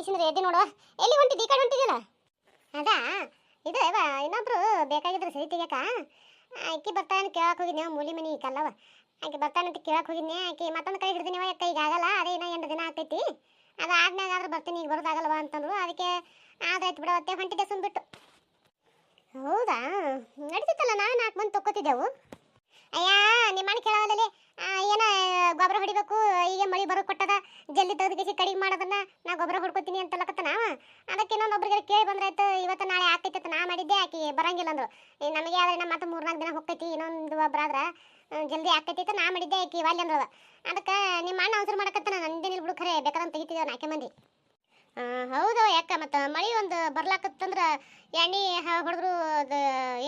ಕಿಸಿಂದ್ರೆ ಎದ್ದಿ ನೋಡುವ. ಎಲ್ಲಿ ಹೊಂಟಿದ್ದಿ? ಈ ಕಡೆ ಹೊಂಟಿದಿಲ್ಲ ಅದಾ? ಇದು ಇನ್ನೊಬ್ರು ಬೇಕಾಗಿದ್ರು ಸರಿ ತೆಗಿಯಕ. ಆಕಿ ಬರ್ತಾನೆ ಕೇಳಕ್ ಹೋಗಿದ್ನ ಮೂಲಿ ಮನಿ ಕಲ್ಲವ ಆಕೆ ಬರ್ತಾನಂತ ಕೇಳಕ್ ಹೋಗಿದ್ನೆ. ಆಕೆ ಮತ್ತೊಂದು ಕೈ ಹಿಡಿದಿನಿ ಅಕ್ಕ ಈಗ ಆಗಲ್ಲ? ಅದೇ ಇನ್ನ ಎಂಟು ದಿನ ಆಗ್ತೈತಿ. ಅದು ಆದ್ಮ್ಯಾಗ ಆದ್ರೆ ಬರ್ತೀನಿ, ಈಗ ಬರೋದಾಗಲ್ವ ಅಂತಂದ್ರು. ಅದಕ್ಕೆ ಆದಾಯ್ತು ಬಿಡವತ್ತೆ ಹೊಂಟಿದ್ದೆ ಸುಮ್ಬಿಟ್ಟು. ಹೌದಾ? ನಡೀತಿತ್ತಲ್ಲ ನಾನು ನಾಲ್ಕು ಮಂದಿ ತಕ್ಕೋತಿದ್ದೆವು. ಅಯ್ಯ ನಿಮ್ಮಣ್ಣ ಕೇಳವಲ್ಲೇ ಏನ, ಗೊಬ್ಬರ ಹೊಡಿಬೇಕು? ಈಗ ಮಳೆ ಬರೋ ಕೊಟ್ಟದ? ಜಲ್ದಿ ತೆಗೆದು ಕಡಿಗೆ ಮಾಡೋದನ್ನ ನಾ ಗೊಬ್ಬರ ಅಂತಲಕತ್ತ ನಾವ ಅದಕ್ಕೆ ಇನ್ನೊಂದೊಬ್ಬರಿಗೆ ಕೇಳಿ ಬಂದ್ರಾಯ್ತು, ಇವತ್ತು ನಾಳೆ ಆಕೈತೆ ನಾ ಮಾಡಿದ್ದೆ ಆಕಿ, ಬರಂಗಿಲ್ಲ ಅಂದ್ರು. ನಮಗೆ ಆದ್ರೆ ನಮ್ಮ ಮತ್ತೆ ಮೂರ್ನಾಲ್ಕು ದಿನ ಹೋಗ್ತೈತಿ, ಇನ್ನೊಂದು ಒಬ್ಬರಾದ್ರೆ ಜಲ್ದಿ ಆಕೈತಿ ನಾ ಮಾಡಿದ್ದೆ ಆಕಿ ವಾಲ್ಯ ಅಂದ್ರವ ಅದಕ್ಕೆ ನಿಮ್ಮ ಅಣ್ಣ ಅವಸರ ಮಾಡಕತ್ತನ ನಂದೇನಿಲ್ಲ ಬಿಡು ಖರೆ ಬೇಕಾದ್ರೆ ತೆಗಿತಿದ್ದೇವೆ ನಾಕೆ ಮಂದಿ. ಹೌದು ಯಾಕ ಮತ್ತು ಮಳಿ ಒಂದು ಬರ್ಲಾಕತ್ತಂದ್ರೆ ಎಣ್ಣೆ ಹೊಡೆದ್ರು ಅದು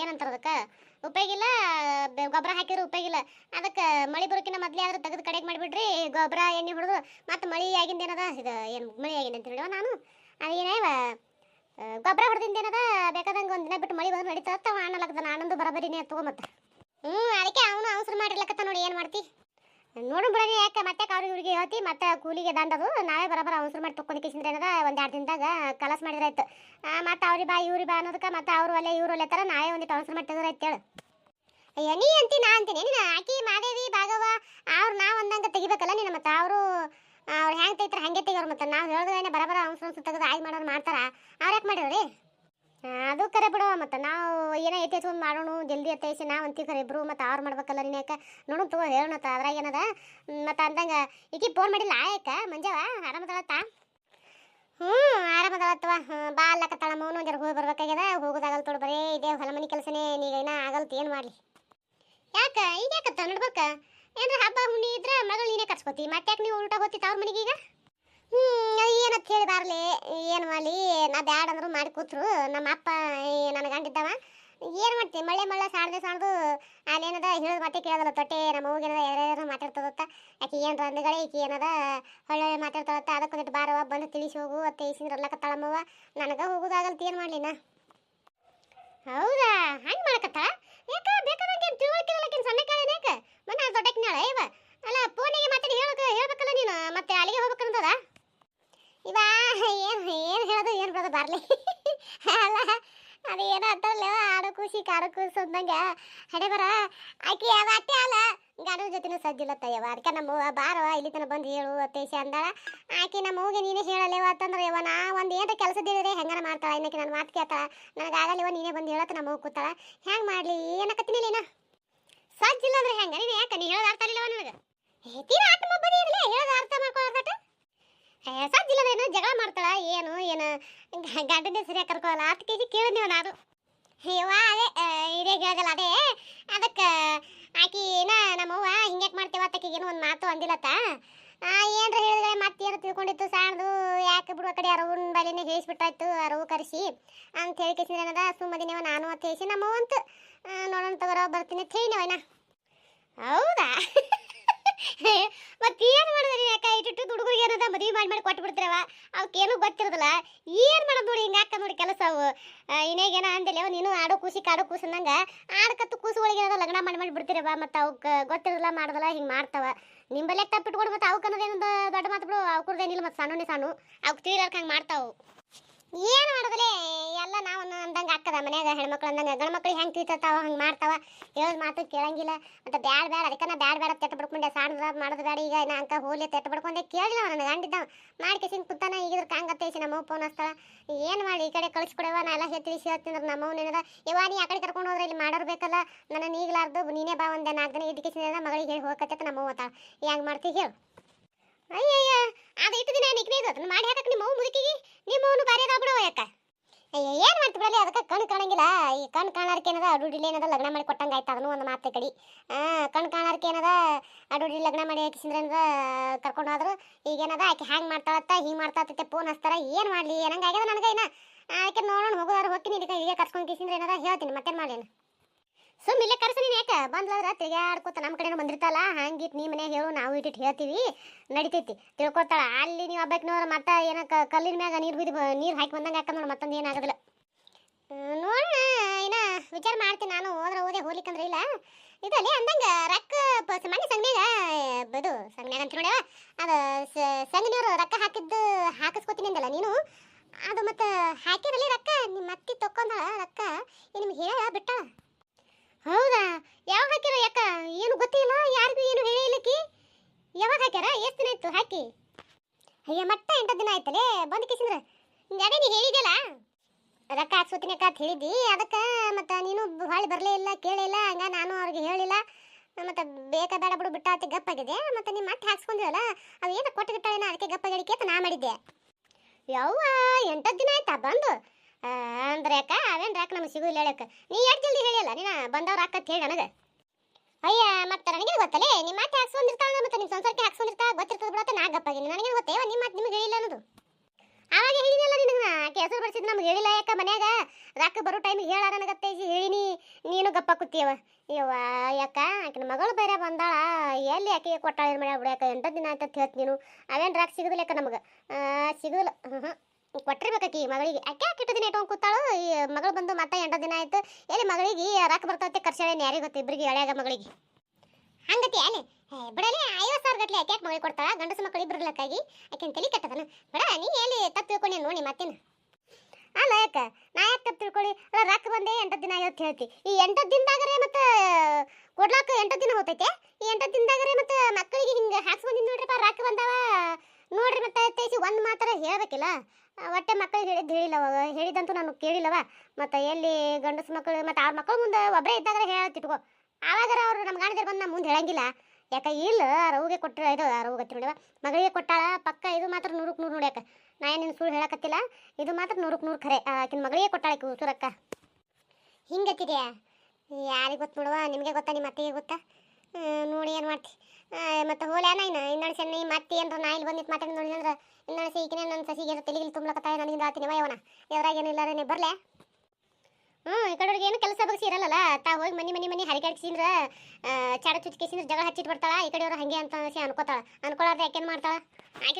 ಏನಂತಾರ ಅದಕ್ಕೆ? ಉಪಯೋಗಿಲ್ಲ ಗೊಬ್ಬರ ಹಾಕಿದ್ರು ಉಪಯೋಗಿಲ್ಲ ಅದಕ್ಕೆ ಮಳೆ ಬರೋಕಿನ ಮೊದಲೇ ಆದ್ರೆ ತೆಗೆದು ಕಡೆಗೆ ಮಾಡಿಬಿಡ್ರಿ, ಗೊಬ್ಬರ, ಎಣ್ಣೆ ಹೊಡೆದು, ಮತ್ತು ಮಳಿ ಆಗಿಂದ ಏನದ, ಇದು ಏನು ಮಳಿ ಆಗಿದೆ ಅಂತ ಹೇಳಿವ ನಾನು. ಅದೇನೇವ ಗೊಬ್ಬರ ಹೊಡೆದಿಂದ ಏನದ, ಬೇಕಾದಂಗೆ ಒಂದು ದಿನ ಬಿಟ್ಟು ಮಳೆ ಬಂದು ನಡೀತದ ತಾವು ಅನ್ನಲಕ್ಕದ ನಾನೊಂದು ಬರಬರಿನೇ ತಗೊಂಬತ್ತ ಹ್ಞೂ ಅದಕ್ಕೆ ಅವನು ಅವಸರ ಮಾಡಿರ್ಲಕತ್ತ ನೋಡಿ, ಏನು ಮಾಡ್ತಿ? ನೋಡು ಬಿಡೋಣ, ಯಾಕೆ ಮತ್ತೆ ಅವ್ರಿಗೆ ಇವ್ರಿಗೆ ಹೇಳ್ತಿ, ಮತ್ತೆ ಕೂಲಿಗೆ ದಂಡದು, ನಾವೇ ಬರಬರ ಅವಸರ ಮಾಡಿ ತಕ್ಕೊಂಡು ಕಿಸಿಂದ್ರೆ ಏನದ, ಒಂದು ಎರಡು ದಿನದಾಗ ಕಲಸ ಮಾಡಿದ್ರಾಯ್ತು ಮತ್ತೆ ಅವ್ರಿಗೆ ಬಾ, ಇವ್ರಿ ಬಾ ಅನ್ನೋದಕ್ಕೆ, ಮತ್ತೆ ಅವ್ರು ಅಲ್ಲೇ, ಇವ್ರು ಅಲ್ಲೇ ಥರ ನಾವೇ ಒಂದಿಟ್ಟು ಅವಸರ ಮಾಡಿ ತೆಗೆದ್ರಾಯ್ತು ಹೇಳು ಅಯ್ಯ, ನೀ ಅಂತಿ, ನಾ ಅಂತೀನಿ. ನೀನು ಆಕಿ ಮಾದೇವಿ ಭಾಗವ ಅವ್ರು ನಾವು ಅಂದಂಗೆ ತೆಗಿಬೇಕಲ್ಲ ನೀನು ಮತ್ತೆ ಅವರು ಅವ್ರು ಹೆಂಗೆ ತೆಗಿತಾರೆ, ಹಂಗೆ ತೆಗಿಯೋರು ಮತ್ತೆ ನಾವು ಹೇಳಿದ್ರೆ ಬರಬರ ಅವಸರ ತೆಗೆದು ಆಯ್ತು ಮಾಡೋರು ಮಾಡ್ತಾರ, ಅವ್ರು ಯಾಕೆ ರೀ ಅದು ಕರೆ ಬಿಡುವ ಮತ್ತೆ ನಾವು ಏನೋ ಐತೆ ಒಂದು ಮಾಡೋಣ, ಜಲ್ದಿ ಎತ್ತೈಸಿ ನಾವು ಅಂತೀವಿ ಕರೆ ಇಬ್ರು ಮತ್ತು ಅವ್ರು ಮಾಡ್ಬೇಕಲ್ಲ ನೀನು ಯಾಕೆ? ನೋಡು ತಗೋ ಹೇಳೋಣ ಅದ್ರಾಗ ಏನದ? ಮತ್ತು ಅಂದಂಗೆ ಈಕಿ ಫೋನ್ ಮಾಡಿಲ್ಲ ಆಯಕ ಮಂಜವ ಆರಾಮದಳತ್ತ? ಹ್ಞೂ ಆರಾಮದಳತ್ತವ ಬಾ ಅಲ್ಲಕತ್ತಾಳ ಮೌನ ಜರ ಹೋಗಿ ಬರ್ಬೇಕಾಗ್ಯದ, ಹೋಗೋದಾಗಲ್ ತೊಡು ಬರೇ ಇದೇ ಹೊಲ ಮನೆ ಕೆಲಸನೇ, ನೀಗ ಏನೋ ಆಗಲ್ತು, ಏನು ಮಾಡಲಿ? ಯಾಕ? ಈಗ ಯಾಕತ್ತ ನಡ್ಬೇಕ. ಏನ್ರ ಹಬ್ಬ ಹುಣ್ಣಿ ಇದ್ರ ಮಗಳು ನೀನೇ ಕರ್ಸ್ಕೊತಿ. ಮತ್ತೆ ಯಾಕೆ ನೀವು ಉಲ್ಟಾ ಹೋಗ್ತಿ ಅವ್ರ ಮನೆಗೆ ಈಗ ಹ್ಞೂ ಏನಂತ ಹೇಳಿ ಬಾರ್ಲಿ. ಏನು ಮಾಡಲಿ? ನಾ ಬ್ಯಾಡ ಅಂದ್ರು ಮಾಡಿ ಕೂತ್ರು. ನಮ್ಮ ಅಪ್ಪ ನನ್ನ ಗಂಡಿದ್ದವ. ಏನು ಮಾಡ್ತೀವಿ ಮಳೆ ಮಳೆ ಸಾಡ್ದೆ ಸಾಡ್ದು ಅಲ್ಲೇನದ ಹೇಳಿದ ಮತ್ತೆ ಕೇಳೋದಲ್ಲ ತೊಟ್ಟೆ. ನಮ್ಮ ಅವ್ಗೆ ಏನದ ಯಾರ್ಯಾರು ಮಾತಾಡ್ತದತ್ತ. ಆಕೆ ಏನು ಅಂದಗಳೇ ಈಕೆ ಏನದ ಹೊಳ್ಳೆ ಮಾತಾಡ್ತಾಳತ್ತ. ಅದಕ್ಕೆ ಒಂದಿಟ್ಟು ಬಾರವ ಬಂದು ತಿಳಿಸಿ ಹೋಗು. ಅತ್ತೆ ಇಸಿಂದ್ರ ತಳಮ್ಮವ ನನಗೆ ಹೋಗೋದಾಗಲ್ತ ಏನು ಮಾಡಲಿ ನಾ? ಹೌದಾ? ಹಂಗೆ ಮಾಡಕತ್ತಾಳ? ಯಾಕ ಬೇಕಾದಂಗೆ ತಿಳುವಳಿಕೆ ಇರಲ್ಲಕಿನ್ ಸಣ್ಣ ಕಾಳೇನ ಯಾಕ? ಮನ ದೊಡ್ಡಕ್ನಾಳ ಇವ. ಅಲ್ಲ ಫೋನಿಗೆ ಮಾತಾಡಿ ಹೇಳಕ ಹೇಳ್ಬೇಕಲ್ಲ ನೀನು? ಮತ್ತೆ ಅಲ್ಲಿಗೆ ಹೋಗ್ಬೇಕಂತದ ಇವ, ಏನು ಏನು ಹೇಳೋದು, ಏನು ಬಿಡೋದು ಬರಲಿ. ಅಲ್ಲ ಅದು ಏನೋ ಅಂತಲ್ಲ ಆಡೋ ಕೂಸಿ ಕಾಡೋ ಕೂಸು ಅಂದಂಗೆ. ಹಡೆ ಬರ, ಆಕಿ ಯಾವ ಅಟ್ಟೆ ಅಲ್ಲ? ಗಂಡನ ಜೊತೆನೂ ಸಜ್ಜಿಲ್ಲತ್ತ ಯವ ಅದಕ್ಕೆ ನಮ್ಮ ಬಾರವ ಇಲ್ಲಿ ತನಕ ಬಂದು ಹೇಳು, ಅತ್ತೇಶ ಅಂದಾಳ. ಆಕೆ ನಮ್ಮ ಅವ್ಗೆ ನೀನೇ ಹೇಳಲೇವ ಅಂತಂದ್ರೆ ಯವ ನಾ ಒಂದು ಏಟ ಕೆಲಸದ ಹೇಳಿದ್ರೆ ಹೆಂಗಾರ ಮಾಡ್ತಾಳ ಇನ್ನಕ್ಕೆ ನನ್ನ ಮಾತು ಕೇಳ್ತಾಳ. ನನಗೆ ಆಗಲ್ಲವ ನೀನೇ ಬಂದು ಹೇಳತ್ತ ನಮ್ಮ ಕೂತಳ ಕೂತಾಳ. ಹೆಂಗೆ ಮಾಡಲಿ ಏನಕತ್ತೀನಿ ನೀನ ಸಜ್ಜಿಲ್ಲ ಅಂದ್ರೆ ಹೆಂಗ? ನೀನು ಯಾಕೆ ನೀ ಹೇಳೋದು ಅರ್ಥ ಇಲ್ಲವ ನನಗೆ? ಹೇತೀರ ಆಟ ಮಬ್ಬದಿ ಇರಲಿ, ಹೇಳೋದು ಅರ್ಥ ಮಾಡ್ಕೊಳ್ಳೋದಟ ಸಜ್ಜಿಲ್ಲದೇನು ಜಗಳ ಮಾಡ್ತಾಳ, ಏನು ಏನು? ಗಂಡನೇ ಸರಿಯಾಗಿ ಕರ್ಕೊಳ್ಳಲ್ಲ ಹತ್ತು ಕೆ ಜಿ ಕೇಳಿದ್ನಿ ನಾನು. ಅಯ್ಯವ್ವ ಅದೇ ಇದೇ ಹೇಳ್ದಲ್ಲ ಅದೇ, ಅದಕ್ಕೆ ಆಕಿ ಏನ ನಮ್ಮವ್ವ ಹಿಂಗ್ಯಾಕೆ ಮಾಡ್ತೇವ ಏನೋ ಒಂದು ಮಾತು ಅಂದಿಲ್ಲತ್ತ ಆ, ಏನ್ರ ಹೇಳಿದ್ರೆ ಮತ್ತೆ ಏನು ತಿಳ್ಕೊಂಡಿತ್ತು ಸಾಣದು. ಯಾಕೆ ಬಿಡುವ ಕಡೆ ಅರವನ್ ಬಲಿನೇ ಹೇಳಿಸ್ಬಿಟ್ಟಾಯ್ತು ಅರವು ಕರೆಸಿ. ಅಂತ ಹೇಳಿ ಕೇಸಿದ್ರೆ ಏನದ? ಸುಮ್ಮದಿನೇವ ನಾನು ಅಂತ ಹೇಳಿಸಿ ನಮ್ಮವ್ವ ಅಂತ. ಆ, ನೋಡೋಣ ತಗೋರ ಬರ್ತೀನಿ ಅಂತ ಹೇಳಿನವನ ಹೌದಾ? ಮತ್ತೆ ಏನು ಮಾಡಿದ್ರಿ ಯಾಕ ಇಟ್ಟು ಹುಡುಗರಿಗೆ ಏನದ ಮದುವೆ ಮಾಡಿ ಮಾಡಿ ಕೊಟ್ಟು ಬಿಡ್ತಿರವ ಅವಕ್ಕೇನು ಗೊತ್ತಿರೋದಿಲ್ಲ. ಏನು ಮಾಡೋದು ನೋಡಿ ಹಿಂಗೆ ಹಾಕ ನೋಡಿ ಕೆಲಸ ಅವು? ಇನ್ನೇಗೇನ ಅಂದಿಲ್ಲ ನೀನು ಆಡೋ ಕೂಸಿ ಕಾಡೋ ಕೂಸು ಅನ್ನಂಗ ಆಡಕತ್ತು ಕೂಸುಗಳಿಗೆ ಲಗ್ನ ಮಾಡಿ ಮಾಡಿ ಬಿಡ್ತಿರವ ಮತ್ತು ಅವಕ್ಕೆ ಗೊತ್ತಿರೋದಿಲ್ಲ ಮಾಡೋದಿಲ್ಲ ಹಿಂಗೆ ಮಾಡ್ತಾವ. ನಿಂಬಲ್ಲೇ ತಪ್ಪಿಟ್ಕೊಂಡು ಮತ್ತೆ ಅವಕ್ಕೆ ಅನ್ನೋದು ಏನದ ದೊಡ್ಡ ಮಾತು ಬಿಡು ಅವ್ಕುರ್ದೇನಿಲ್ಲ ಮತ್ತು ಸಣ್ಣನೇ ಸಣ್ಣ. ಅವಕ್ಕೆ ತಿಳಿಲಾರ್ಕ ಹಂಗೆ ಮಾಡ್ತಾವು. ಏನು ಮಾಡೋದಿಲ್ಲ ಎಲ್ಲ ನಾವು ಅಂದಂಗೆ ಹಾಕದ ಮನ್ಯಾಗ, ಹೆಣ್ಮಕ್ಳು ಅಂದಂಗೆ. ಗಂಡು ಮಕ್ಳು ಹೆಂಗೆ ತಿಳ್ತಾವ ಹಂಗೆ ಮಾಡ್ತಾವ. ಹೇಳೋದು ಮಾತು ಕೇಳಂಗಿಲ್ಲ. ಮತ್ತು ಬ್ಯಾಡ ಬ್ಯಾಡ, ಅದಕ್ಕೆ ನಾ ಬ್ಯಾಡ ಬ್ಯಾಡ ತೆಟ್ಟು ಬಿಡ್ಕೊಂಡೆ ಸಾಣದ ಮಾಡೋದು ಬ್ಯಾಡ. ಈಗ ನಾ ಅಂಕ ಹೋಲಿ ತೆಟ್ಟು ಬಿಡ್ಕೊಂಡೆ ಕೇಳಿಲ್ಲ ನನ್ನ ಗಂಡಿದ್ದ ಮಾಡ್ಕೇಸಿನ ಕುತ್ತಾನ ಈಗ ಅತ್ತೆ ಕಾಂಗತ್ತೈಸಿ ನಮ್ಮ ಫೋನ್ ಹಚ್ತಾಳ. ಏನು ಮಾಡಿ, ಈ ಕಡೆ ಕಳಿಸ್ಕೊಡವ ನಾ ಎಲ್ಲ ಹೇಳಿ ಹೇಳ್ತೀನಿ ನಮ್ಮ ಅವ್ನ ಏನದ ಇವ ನೀ ಆ ಕಡೆ ಕರ್ಕೊಂಡು ಹೋದ್ರೆ ಇಲ್ಲಿ ಮಾಡೋರು ಬೇಕಲ್ಲ. ನನ್ನ ಈಗಲಾರ್ದು, ನೀನೇ ಬಾ ಒಂದೇ ನಾಲ್ಕು ದಿನ ಇದ್ದಕ್ಕಿಸಿದ ಮಗಳಿಗೆ ಹೇಳಿ ಹೋಗಕತ್ತೆ ನಮ್ಮ ಅವ್ವ ತಾಳ. ಹೆಂಗೆ ಮಾಡ್ತೀವಿ ಹೇಳು. ಅಯ್ಯಯ್ಯ, ಅದು ಇಟ್ಟು ದಿನ ಅದನ್ನ ಮಾಡಿ ಹಾಕಕ್ಕೆ ನಿಮ್ಮ ಅವು ಮುದುಕಿಗೆ? ನಿಮ್ಮ ಅವನು ಬಾರಿ ಯಾಕ ಅಯ್ಯ ಏನು ಮಾಡ್ತಿ ಬಿಡಲಿ? ಅದಕ್ಕೆ ಕಣ್ಣು ಕಾಣಂಗಿಲ್ಲ. ಈ ಕಣ್ಣು ಕಾಣಾರ್ಕೆ ಏನದ? ಅಡುಡಿಲಿ ಏನದ? ಲಗ್ನ ಮಾಡಿ ಕೊಟ್ಟಂಗೆ ಆಯ್ತು ಅದನ್ನು ಒಂದು ಮಾತು ಕಡಿ. ಕಣ್ಣು ಕಾಣಾರ್ಕೆ ಏನದ? ಅಡುಡಿ ಲಗ್ನ ಮಾಡಿ ಹಾಕಿಸಿದ್ರೆ ಏನದ? ಕರ್ಕೊಂಡು ಹೋದ್ರು. ಈಗೇನದ ಆಕೆ ಹ್ಯಾಂಗೆ ಮಾಡ್ತಾಳತ್ತ? ಹಿಂಗೆ ಮಾಡ್ತಾಳತ್ತೆ ಫೋನ್ ಹಚ್ತಾರ? ಏನು ಮಾಡಲಿ? ಏನಂಗೆ ಆಗ್ಯದ ನನಗೆ ಇನ್ನ? ಆಕೆ ನೋಡೋಣ, ಹೋಗೋದಾರು ಹೋಗ್ತೀನಿ ಇದಕ್ಕೆ ಈಗ ಕರ್ಸ್ಕೊಂಡು ಕಿಸಿದ್ರೆ ಏನದ? ಹೇಳ್ತೀನಿ, ಮತ್ತೇನು ಮಾಡಲೇನು ಸುಮ್ ಇಲ್ಲೇ ಕರ್ಸ ಬಂದ್ಲದ್ರ ತಿರ್ಗಾಡ್ಕೊತ ನಮ್ಮ ಕಡೆನೂ ಬಂದಿರ್ತಾಳ. ಹಂಗಿತ್ತು ನೀ ಮನ್ಯಾಗ ಹೇಳು, ನಾವು ಇಟ್ಟಿಟ್ಟು ಹೇಳ್ತೀವಿ. ನಡಿತೈತಿ, ತಿಳ್ಕೊತಾಳ. ಅಲ್ಲಿ ನೀವು ಹಬ್ಬಕ್ನವ್ರು ಮತ್ತೆ ಏನೋ ಕಲ್ಲಿನ ಮ್ಯಾಗ ನೀರು ಬಿದ್ದು ನೀರು ಹಾಕಿ ಬಂದಂಗೆ ಹಾಕಂದ್ರೆ ಮತ್ತೊಂದು ಏನಾಗೋದಿಲ್ಲ ನೋಡೋಣ ಏನ ವಿಚಾರ ಮಾಡ್ತೀನಿ ನಾನು, ಹೋದ್ರೆ ಓದೇ ಹೋಗ್ಲಿಕ್ಕಂದ್ರೆ ಇಲ್ಲ. ಇದಲ್ಲಿ ಅಂದಂಗೆ ರೊಕ್ಕ ಪ- ಮನೆ ಬದು ಇದು ಸಂಘ್ನ್ಯಾಗ ಅಂತ ನೋಡ್ಯಾವ ಅದು ಸಂಘನವ್ರು ರೊಕ್ಕ ಹಾಕಿದ್ದು ಹಾಕಿಸ್ಕೊತೀನಿ ಅಂದಲ್ಲ ನೀನು. ಅದು ಮತ್ತೆ ಹಾಕಿರಲ್ಲಿ ರೊಕ್ಕ ನಿಮ್ಮ ಅತ್ತಿ ತಕೊಂಡ ರೊಕ್ಕ. ನಿಮ್ಗೆ ಹೇಳ, ಬಿಟ್ಟಾಳ. ಹೌದಾ? ಯಾವಾಗ ಹಾಕ್ಯಾರ ಯಾಕ? ಏನು ಗೊತ್ತಿಲ್ಲ, ಯಾರಿಗೂ ಏನು ಹೇಳಿಲ್ಲಕಿ ಯಾವಾಗ ಹಾಕ್ಯಾರ? ಎಷ್ಟು ದಿನ ಆಯ್ತು ಹಾಕಿ? ಅಯ್ಯ, ಮಟ್ಟ ಎಂಟು ದಿನ ಆಯ್ತಲೇ? ಬಂದು ಕಿಸಿಂದ್ರ? ಅದೇ ನೀ ಹೇಳಿದೆಲ್ಲ ಹಾಕ್ಸೋತೀನಿ ಅಕ್ಕ ಅಂತ ಹೇಳಿದ್ದಿ. ಅದಕ್ಕೆ ಮತ್ತೆ ನೀನು ಹೊಳ್ಳಿ ಬರಲೇ ಇಲ್ಲ ಕೇಳಿಲ್ಲ ಹಂಗ ನಾನು ಅವ್ರಿಗೆ ಹೇಳಿಲ್ಲ. ಮತ್ತೆ ಬೇಕಾ ಬೇಡ ಬಿಡು, ಬಿಟ್ಟ ಅಂತ ಗಪ್ಪಾಗಿದೆ ಮತ್ತೆ ನಿಮ್ಮ ಮತ್ತೆ ಹಾಕ್ಸ್ಕೊಂಡಿರಲ್ಲ, ಅವು ಏನು ಕೊಟ್ಟು ಗಿಟ್ಟಾಳೇನ ಅದಕ್ಕೆ ಗಪ್ಪಾಗಡಿಕೆ ಅಂತ ನಾ ಮಾಡಿದ್ದೆ. ಯವ್ವ ಎಂಟತ್ತು ದಿನ ಆಯ್ತಾ ಬಂದು? ಅಂದ್ರೆ ಅಕ್ಕ ಅವೇನು ರಾಕ್ ನಮಗೆ ಸಿಗುದಿಲ್ಲ ಹೇಳಕ್ಕ? ನೀ ಎಷ್ಟು ಜಲ್ದಿ ಹೇಳಿಲ್ಲ ನೀನು ಬಂದವ್ರು ಅಕ್ಕ ಅಂತ ಹೇಳಿ ನನಗೆ. ಅಯ್ಯ ಮತ್ತೆ ನನಗೆ ಗೊತ್ತಲೇ? ನಿಮ್ಮ ಮತ್ತೆ ಹಾಕ್ಸ್ಕೊಂಡಿರ್ತಾಳ ಮತ್ತೆ ನಿಮ್ಮ ಸಂಸಾರಕ್ಕೆ ಹಾಕ್ಸ್ಕೊಂಡಿರ್ತಾ ಗೊತ್ತಿರ್ತದ ಬಿಡತ್ತೆ ನಾ ಗಪ್ಪಾಗಿನಿ ನನಗೆ ಗೊತ್ತೇ? ನಿಮ್ಮ ಮಾತು ನಿಮಗೆ ಹೇಳಿಲ್ಲ ಅನ್ನೋದು. ಆವಾಗ ಹೇಳಿನಲ್ಲ ನಿನಗೆ ಆಕೆ ಹೆಸರು ಬರ್ಸಿದ್ ನಮ್ಗೆ ಹೇಳಿಲ್ಲ ಯಾಕ ಮನ್ಯಾಗ? ರಾಕ್ ಬರೋ ಟೈಮಿಗೆ ಹೇಳ ನನಗತ್ತೆ ಹೇಳಿನಿ. ನೀನು ಗಪ್ಪ ಕೂತಿಯವ. ಯವ್ವ, ಯಾಕ? ಆಕಿನ ಮಗಳು ಬೇರೆ ಬಂದಾಳ. ಎಲ್ಲಿ ಯಾಕೆ ಕೊಟ್ಟಾಳ ಏನು ಮಾಡ್ಯಾಳ ಬಿಡ್ಯಾಕ ಎಂಟು ದಿನ ಅಂತ ಹೇಳ್ತಿ ನೀನು. ಅವೇನು ರಾಕ್ ಸಿಗುದಿಲ್ಲ ಯಾಕ ನಮಗೆ? ಸಿಗುದಿಲ್ಲ. ಹ್ಞೂ ಕೊಟ್ಟಿರ್ಬೇಕಾಕಿ ಮಗಳಿಗೆ. ಆಕೆ ಯಾಕೆ ಇಟ್ಟು ದಿನ ಇಟ್ಕೊಂಡು ಕೂತಾಳು? ಈ ಮಗಳು ಬಂದು ಮತ್ತೆ ಎಂಟು ದಿನ ಆಯ್ತು. ಎಲ್ಲಿ ಮಗಳಿಗೆ ರೊಕ್ಕ ಬರ್ತಾವತ್ತೆ ಕರ್ಸಾಳೇನು ಯಾರಿಗೆ ಗೊತ್ತು ಇಬ್ಬರಿಗೆ ಎಳ್ಯಾಗ ಮಗಳಿಗೆ? ಹಂಗತಿ ಅಲ್ಲಿ ಬಿಡಲಿ, ಐವತ್ತು ಸಾವಿರ ಗಟ್ಲೆ ಯಾಕೆ ಮಗಳಿಗೆ ಕೊಡ್ತಾಳ? ಗಂಡಸ ಮಕ್ಕಳು ಇಬ್ಬರು ಲಕ್ಕಾಗಿ. ಆಕೆನ ತಲೆ ಕಟ್ಟದನ. ಬಿಡ, ನೀ ಎಲ್ಲಿ ತಪ್ಪು ತಿಳ್ಕೊಂಡೆ ನೋಡಿ ಮತ್ತೇನು. ಅಲ್ಲ ಯಾಕ? ನಾ ಯಾಕೆ ತಪ್ಪು ತಿಳ್ಕೊಳ್ಳಿ? ಅಲ್ಲ, ರೊಕ್ಕ ಬಂದೆ ಎಂಟು ದಿನ ಆಯ್ತು ಹೇಳ್ತಿ. ಈ ಎಂಟು ದಿನದಾಗರೆ ಮತ್ತೆ ಕೊಡ್ಲಾಕ ಎಂಟು ದಿನ ಹೋತೈತೆ? ಈ ಎಂಟು ದಿನದಾಗರೆ ಮತ್ತೆ ಮಕ್ಕಳಿಗೆ ಹಿಂಗೆ ಹಾಕ್ಸ್ಕೊಂಡಿದ್ದು ನೋಡ್ರಿಪ್ಪ ರೊಕ್ಕ ಬಂದಾವ? ನೋಡ್ರಿ ಮತ್ತೆ ತೈಸಿ ಒಂದು ಮಾತ್ರ ಹೇಳ್ಬೇಕಿಲ್ಲ. ಒಟ್ಟೆ ಮಕ್ಕಳಿಗೆ ಹೇಳಿದ್ದು ಹೇಳಿಲ್ಲವ ಹೇಳಿದಂತೂ ನಾನು ಕೇಳಿಲ್ಲವ. ಮತ್ತೆ ಎಲ್ಲಿ ಗಂಡಸು ಮಕ್ಕಳು ಮತ್ತೆ ಅವ್ರ ಮಕ್ಕಳು ಮುಂದೆ ಒಬ್ಬರೇ ಇದ್ದಾಗ ಹೇಳ್ತಿಟ್ಕೋ ಆವಾಗಾರ ಅವರು ನಮ್ಮ ಗಾಣಿದ್ರು ಬಂದು ನಮ್ಮ ಮುಂದೆ ಹೇಳಂಗಿಲ್ಲ. ಯಾಕ, ಇಲ್ಲ ರವಿಗೆ ಕೊಟ್ಟರೆ ಇದು ರವು ಗತಿ ನೋಡ್ಯವ. ಮಗಳಿಗೆ ಕೊಟ್ಟಾಳ, ಪಕ್ಕ ಇದು ಮಾತ್ರ ನೂರಕ್ಕೆ ನೂರು ನೋಡ್ಯಾಕ ನಾ ಏನು ಸುಳ್ಳು ಹೇಳಕತ್ತಿಲ್ಲ. ಇದು ಮಾತ್ರ ನೂರಕ್ಕೆ ನೂರು ಖರೆ. ಆಕಿನ ಮಗಳಿಗೆ ಕೊಟ್ಟಾಳ ಆಕಿ ಉಸುರಕ್ಕ. ಹಿಂಗತ್ತಿದೆಯಾ ಯಾರಿಗೆ ಗೊತ್ತು ನೋಡುವ? ನಿಮಗೆ ಗೊತ್ತಾ ನಿಮ್ಮ ಅತ್ತೆಗೆ ಗೊತ್ತಾ? ನೋಡಿ ಏನು ಮಾಡ್ತಿ? ಮತ್ತು ಹೋಲ್ಯಾನ ಇನ್ನು. ಇನ್ನೊಂದು ಸಣ್ಣ ಮತ್ತೆ ಏನಾರ ನಾ ಇಲ್ಲಿ ಬಂದಿತ್ತು ಮಾತಾಡಿ ನೋಡಿ ಅಂದ್ರೆ. ಇನ್ನೊಂದು ಸೀಕಿನೇ ನನ್ನ ಸಸಿಗೆ ತಲೆಗಿಲಿ ತುಂಬಲಕತ್ತಾಯ ನನಗಿಂದ ಆತೀನಿ. ವಯವನ ಎದ್ರಾಗ ಏನು ಇಲ್ಲ ನೀ ಬರಲೆ? ಹ್ಞೂ ಈ ಕಡೆಯವ್ರಿಗೆ ಏನು ಕೆಲಸ ಬಗ್ಗೆ ಇರಲ್ಲಲ್ಲ. ತಾ ಹೋಗಿ ಮನೆ ಮನೆ ಮನೆ ಹರಿಕಾಡ್ಸಿಂದ್ರ ಚಾಡ ಚುಚ್ಕಿಸಿಂದ್ರ ಜಗಳ ಹಚ್ಚಿಟ್ಟು ಬರ್ತಾಳ. ಈ ಕಡೆಯವ್ರು ಹಂಗೆ ಅಂತ ಅನ್ಸಿ ಅನ್ಕೋತಾಳ. ಅನ್ಕೊಳ್ಳಾರ್ದೆ ಯಾಕೇನು ಮಾಡ್ತಾಳ?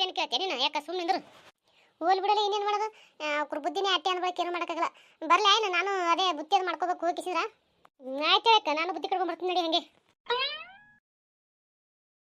ಏನು ಕೇಳ್ತೇನೆ ನೀನು? ಯಾಕೆ ಸುಮ್ಮನೆ ನಿಂದ್ರು? ಹೋಲ್ ಬಿಡಲ್ಲ ಇನ್ನೇನು ಮಾಡೋದು? ಅವ್ರ ಬುದ್ಧಿನೇ ಅಟ್ಟೆ ಅನ್ಬೇಕು ಏನು ಮಾಡೋಕ್ಕಾಗಲ್ಲ. ಬರಲೇ ನಾನು ಅದೇ ಬುತ್ತಿ ಅದು ಮಾಡ್ಕೋಬೇಕು ಹೋಗಿಸಿದ್ರ ಆಯ್ತು ಅಕ್ಕ ನಾನು ಬುದ್ಧಿ ಕರ್ಕೊಂಡ್ ಬರ್ತೀನಿ ನಡಿ ಹಂಗೆ.